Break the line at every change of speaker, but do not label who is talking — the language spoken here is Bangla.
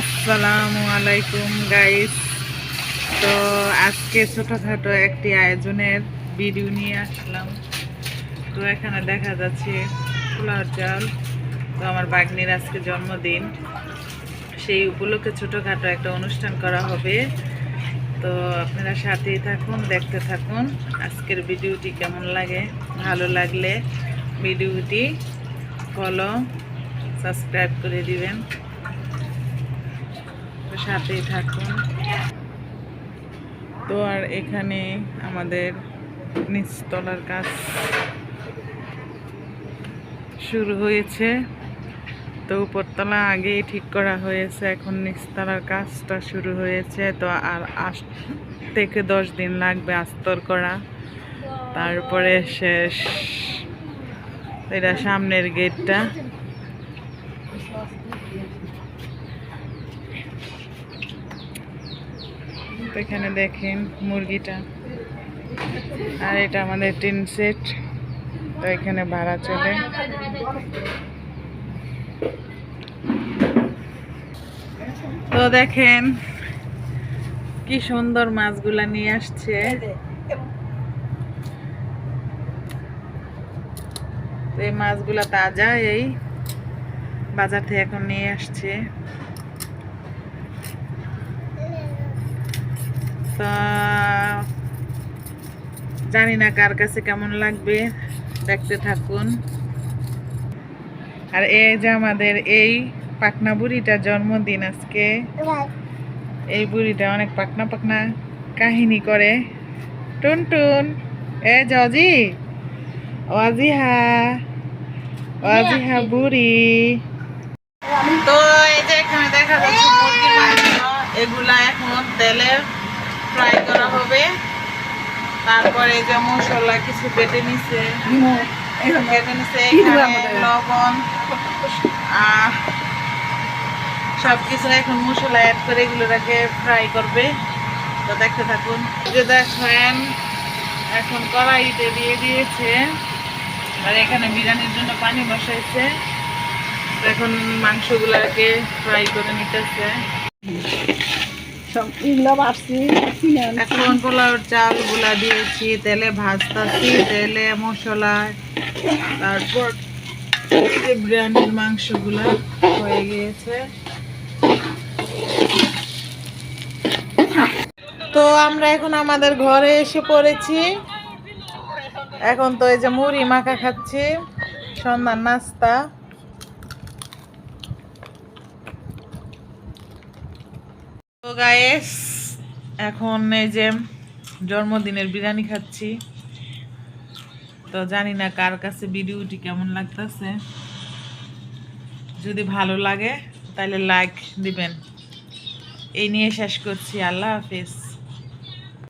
আসসালামু আলাইকুম গাইস তো আজকে ছোটোখাটো একটি আয়োজনের ভিডিও নিয়ে আসলাম। তো এখানে দেখা যাচ্ছে পোলাও চাল। তো আমার বাগনির আজকে জন্মদিন। সেই উপলক্ষে ছোটোখাটো একটা অনুষ্ঠান করা হবে। তো আপনারা সাথেই থাকুন, দেখতে থাকুন। আজকের ভিডিওটি কেমন লাগে? ভালো লাগলে ভিডিওটি ফলো সাবস্ক্রাইব করে দিবেন। সাথেই থাকুন। তো আর এখানে আমাদের নিচতলার কাজ শুরু হয়েছে। তো উপরতলা আগেই ঠিক করা হয়েছে, এখন নিচতলার কাজটা শুরু হয়েছে। তো আর আট থেকে দশ দিন লাগবে আস্তর করা। তারপরে শেষ। এটা সামনের গেটটা। তো এখানে দেখেন মুরগিটা। আর এটা আমাদের টিন সেট, তো এখানে ভাড়া চলে। তো দেখেন কি সুন্দর মাছগুলা নিয়ে আসছে। এই মাছগুলা তাজা এই বাজার থেকে এখন নিয়ে আসছে। তা জানি না কার কাছে কেমন লাগবে, দেখতে থাকুন। আর এই যে আমাদের এই পাকনা বুড়িটার জন্মদিন আজকে। এই বুড়িটা অনেক পাকনা পাকনা কাহিনী করে। টুন টুন এ জজি, অজিহা অজিহা বুড়ি। তো এই যে এখানে দেখা যাচ্ছে এগুলা এখন তেলে ফ্রাই করা হবে। তারপরে এই যে মশলা কিছু বেটে নিছে। বেটে নিছে লবণ সব কিছু এখন মশলা অ্যাড করে এগুলোটাকে ফ্রাই করবে। তো দেখতে থাকুন। যে দেখেন এখন কড়াইতে দিয়ে দিয়েছে। আর এখানে বিরিয়ানির জন্য পানি বসাইছে। এখন মাংসগুলোকে ফ্রাই করে নিতেছে।
সব এগুলো
এখন পোলাওর চালগুলা দিয়েছি, তেলে ভাজতাছি, তেলে মশলা, তারপর বিরিয়ানির মাংসগুলা হয়ে গিয়েছে। তো আমরা এখন আমাদের ঘরে এসে পড়েছি। এখন তো এই যে মুড়ি মাখা খাচ্ছি, সন্ধ্যার নাস্তা। তো গায়েস এখন এই যে জন্মদিনের বিরিয়ানি খাচ্ছি। তো জানি না কার কাছে ভিডিওটি কেমন লাগতেছে। যদি ভালো লাগে, তাহলে লাইক দিবেন। এই নিয়ে শেষ করছি। আল্লাহ হাফিজ।